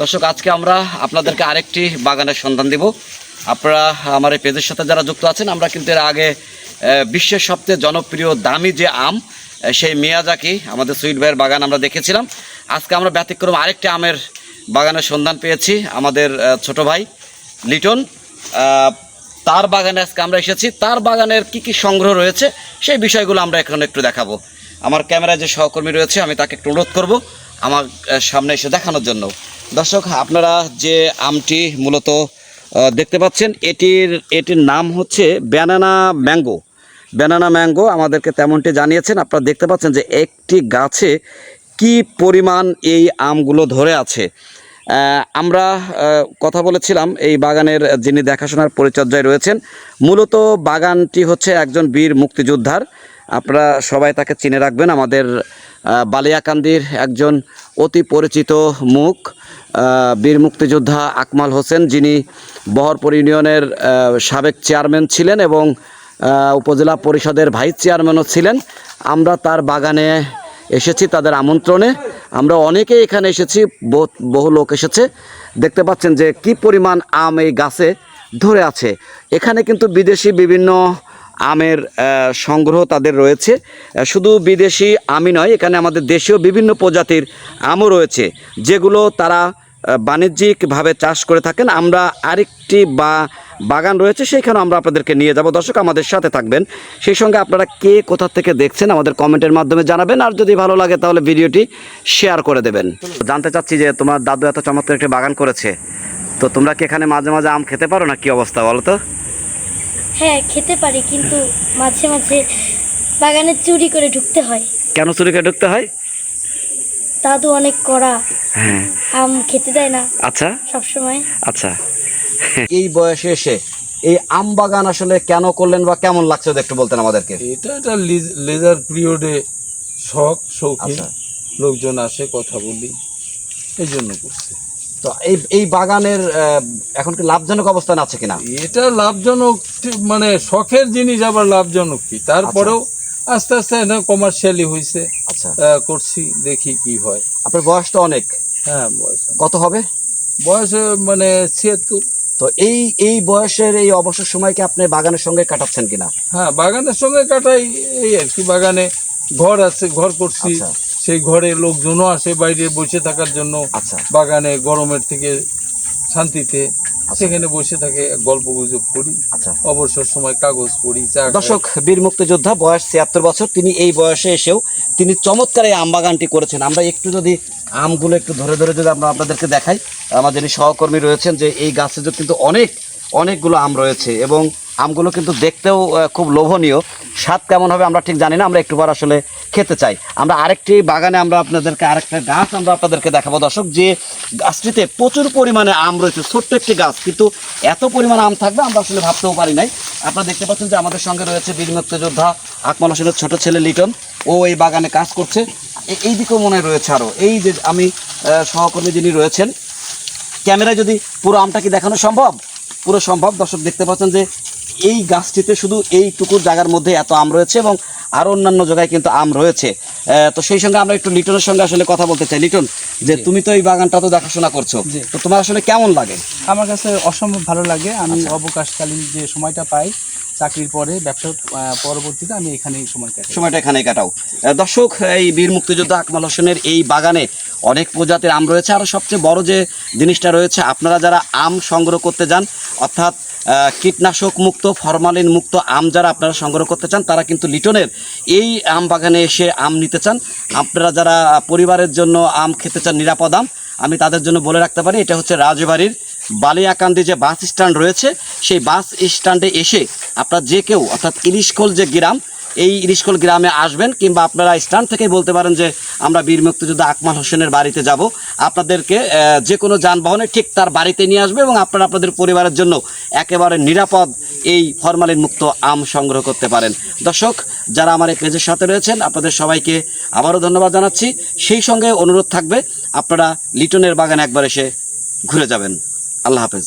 দর্শক, আজকে আমরা আপনাদেরকে আরেকটি বাগানের সন্ধান দিব। আপনারা আমার এই পেজের সাথে যারা যুক্ত আছেন, আমরা কিন্তু এর আগে বিশ্বের সবচেয়ে জনপ্রিয় দামি যে আম সেই মিয়াজাকি আমাদের সুইট ভাইয়ের বাগান আমরা দেখেছিলাম। আজকে আমরা ব্যতিক্রম আরেকটি আমের বাগানের সন্ধান পেয়েছি, আমাদের ছোট ভাই লিটন। তার বাগানে আজকে আমরা এসেছি। তার বাগানের কি কি সংগ্রহ রয়েছে, সেই বিষয়গুলো আমরা এখন একটু দেখাবো। আমার ক্যামেরায় যে সহকর্মী রয়েছে, আমি তাকে একটু অনুরোধ করব। আমার সামনে এসে দেখানোর জন্য। দর্শক, আপনারা যে আমটি মূলত দেখতে পাচ্ছেন, এটির এটির নাম হচ্ছে ব্যানানা ম্যাঙ্গো। ব্যানানা ম্যাঙ্গো আমাদেরকে তেমনটি জানিয়েছেন, আপনারা দেখতে পাচ্ছেন যে একটি গাছে কি পরিমাণ এই আমগুলো ধরে আছে। আমরা কথা বলেছিলাম, এই বাগানের যিনি দেখাশোনার পরিচর্যায় রয়েছেন, মূলত বাগানটি হচ্ছে একজন বীর মুক্তিযোদ্ধার। আপনারা সবাই তাকে চিনে রাখবেন, আমাদের বালিয়াকান্দির একজন অতি পরিচিত মুখ বীর মুক্তিযোদ্ধা আকমাল হোসেন, যিনি বহরপুর ইউনিয়নের সাবেক চেয়ারম্যান ছিলেন এবং উপজেলা পরিষদের ভাইস চেয়ারম্যানও ছিলেন। আমরা তার বাগানে এসেছি তাদের আমন্ত্রণে। আমরা অনেকে এখানে এসেছি বহু- লোক এসেছে। দেখতে পাচ্ছেন যে কি পরিমাণ আম এই গাছে ধরে আছে। এখানে কিন্তু বিদেশি বিভিন্ন আমের সংগ্রহ তাদের রয়েছে। শুধু বিদেশি আমই নয়, এখানে আমাদের দেশীয় বিভিন্ন প্রজাতির আমও রয়েছে, যেগুলো তারা বাণিজ্যিকভাবে চাষ করে থাকেন। আমরা আরেকটি বা, বাগান রয়েছে সেইখানে আমরা আপনাদেরকে নিয়ে যাব। দর্শক, আমাদের সাথে থাকবেন। সেই সঙ্গে আপনারা কে কোথা থেকে দেখছেন, আমাদের কমেন্টের মাধ্যমে জানাবেন। আর যদি ভালো লাগে, তাহলে ভিডিওটি শেয়ার করে দেবেন। জানতে চাচ্ছি যে, তোমার দাদু এত চমৎকার একটি বাগান করেছে। তো তোমরা কি এখানে মাঝে মাঝে আম খেতে পারো, না কি অবস্থা বলো তো? হ্যাঁ খেতে পারি কিন্তু মাঝে মাঝে বাগানে চুরি করে ঢুকতে হয়। কেন চুরি করে ঢুকতে হয়? দাদু অনেক কড়া হ্যাঁ। আম খেতে দেয় না। আচ্ছা। সব সময় আচ্ছা। এই বয়সে এসে এই আম বাগান আসলে কেন করলেন বা কেমন লাগছে একটু বলতেন আমাদেরকে? এটা একটা লিজ- লেজার পিরিয়ডে শখ শৌখিন আচ্ছা। লোকজন আসে কথা বলি এই জন্য করছে। তো এই এই বাগানের এখন কি লাভজনক অবস্থান আছে কিনা? এটা লাভজনক মানে শখের জিনিস আবার লাভজনক কি? তারপরেও আস্তে আস্তে কমার্শিয়ালি হয়েছে আচ্ছা। করছি দেখি কি হয়। আপনার বয়স তো অনেক। হ্যাঁ বয়স কত হবে? বয়স মানে ছিয়াত্তর। তো এই এই বয়সের এই অবসর সময়কে আপনি বাগানের সঙ্গে কাটাচ্ছেন কিনা? হ্যাঁ বাগানের সঙ্গে কাটাই এই আর কি। বাগানে ঘর আছে ঘর করছি। আচ্ছা। সেই ঘরে লোকজনও আসে বাইরে বসে থাকার জন্য আচ্ছা। বাগানে গরমের থেকে শান্তিতে সেখানে বসে থাকে গল্প গুজব করি আচ্ছা। অবসর সময় কাগজ পড়ি। দর্শক বীর মুক্তিযোদ্ধা বয়স ছিয়াত্তর বছর তিনি এই বয়সে এসেও তিনি চমৎকার এই আম বাগানটি করেছেন। আমরা একটু যদি আমগুলো একটু ধরে ধরে যদি আমরা আপনাদেরকে দেখাই আমাদের সহকর্মী রয়েছেন যে এই গাছে কিন্তু অনেক অনেকগুলো আম রয়েছে এবং আমগুলো কিন্তু দেখতেও খুব লোভনীয়। স্বাদ কেমন হবে আমরা ঠিক জানি না, আমরা একটু পর আসলে খেতে চাই। আমরা আরেকটি বাগানে আমরা আপনাদেরকে আরেকটা গাছ আমরা আপনাদেরকে দেখাবো। দর্শক, যে গাছটিতে প্রচুর পরিমাণে আম রয়েছে, ছোট্ট একটি গাছ, কিন্তু এত পরিমাণ আম থাকবে আমরা আসলে ভাবতেও পারি নাই। আপনারা দেখতে পাচ্ছেন যে আমাদের সঙ্গে রয়েছে বীর মুক্তিযোদ্ধা আকমাল হোসেনের ছোটো ছেলে লিটন। ও এই বাগানে কাজ করছে। এই দিকেও মনে রয়েছে আরও এই যে আমি সহকর্মী যিনি রয়েছেন, ক্যামেরায় যদি পুরো আমটা কি দেখানো সম্ভব? পুরো সম্ভব। দর্শক, দেখতে পাচ্ছেন যে এই গাছটিতে শুধু এইটুকু জায়গার মধ্যে এত আম রয়েছে এবং আরও অন্যান্য জায়গায় কিন্তু আম রয়েছে। তো সেই সঙ্গে আমরা একটু লিটনের সঙ্গে আসলে কথা বলতে চাই। লিটন যে তুমি তো এই বাগানটা তো দেখাশোনা করছ তো তোমার আসলে কেমন লাগে? আমার কাছে অসম্ভব ভালো লাগে। আমি অবকাশকালীন যে সময়টা পাই চাকরির পরে ব্যবসার পরবর্তীতে আমি এখানেই সময় কাটাই। সময়টা এখানে কাটাও। দর্শক এই বীর মুক্তিযোদ্ধা আকমাল হোসেনের এই বাগানে অনেক প্রজাতির আম রয়েছে। আর সবচেয়ে বড় যে জিনিসটা রয়েছে, আপনারা যারা আম সংগ্রহ করতে যান, অর্থাৎ কীটনাশক মুক্ত, ফরমালিন মুক্ত আম যারা আপনারা সংগ্রহ করতে চান, তারা কিন্তু লিটনের এই আম বাগানে এসে আম নিতে চান। আপনারা যারা পরিবারের জন্য আম খেতে চান, নিরাপদ আম, আমি তাদের জন্য বলে রাখতে পারি, এটা হচ্ছে রাজবাড়ির বালিয়াকান্দি যে বাস স্ট্যান্ড রয়েছে, সেই বাস স্ট্যান্ডে এসে আপনার যে কেউ, অর্থাৎ ইলিশখোল যে গ্রাম এই ইলিশখোল গ্রামে আসবেন কিংবা আপনারা স্ট্যান্ড থেকেই বলতে পারেন যে আমরা বীর মুক্তিযোদ্ধা আকমাল হোসেনের বাড়িতে যাব। আপনাদেরকে যে কোনো যানবাহনে ঠিক তার বাড়িতে নিয়ে আসবে এবং আপনারা আপনাদের পরিবারের জন্য একেবারে নিরাপদ এই ফরমালিন মুক্ত আম সংগ্রহ করতে পারেন। দর্শক, যারা আমার এই পেজের সাথে রয়েছেন, আপনাদের সবাইকে আবারও ধন্যবাদ জানাচ্ছি। সেই সঙ্গে অনুরোধ থাকবে, আপনারা লিটনের বাগান একবার এসে ঘুরে যাবেন। আল্লাহ হাফেজ।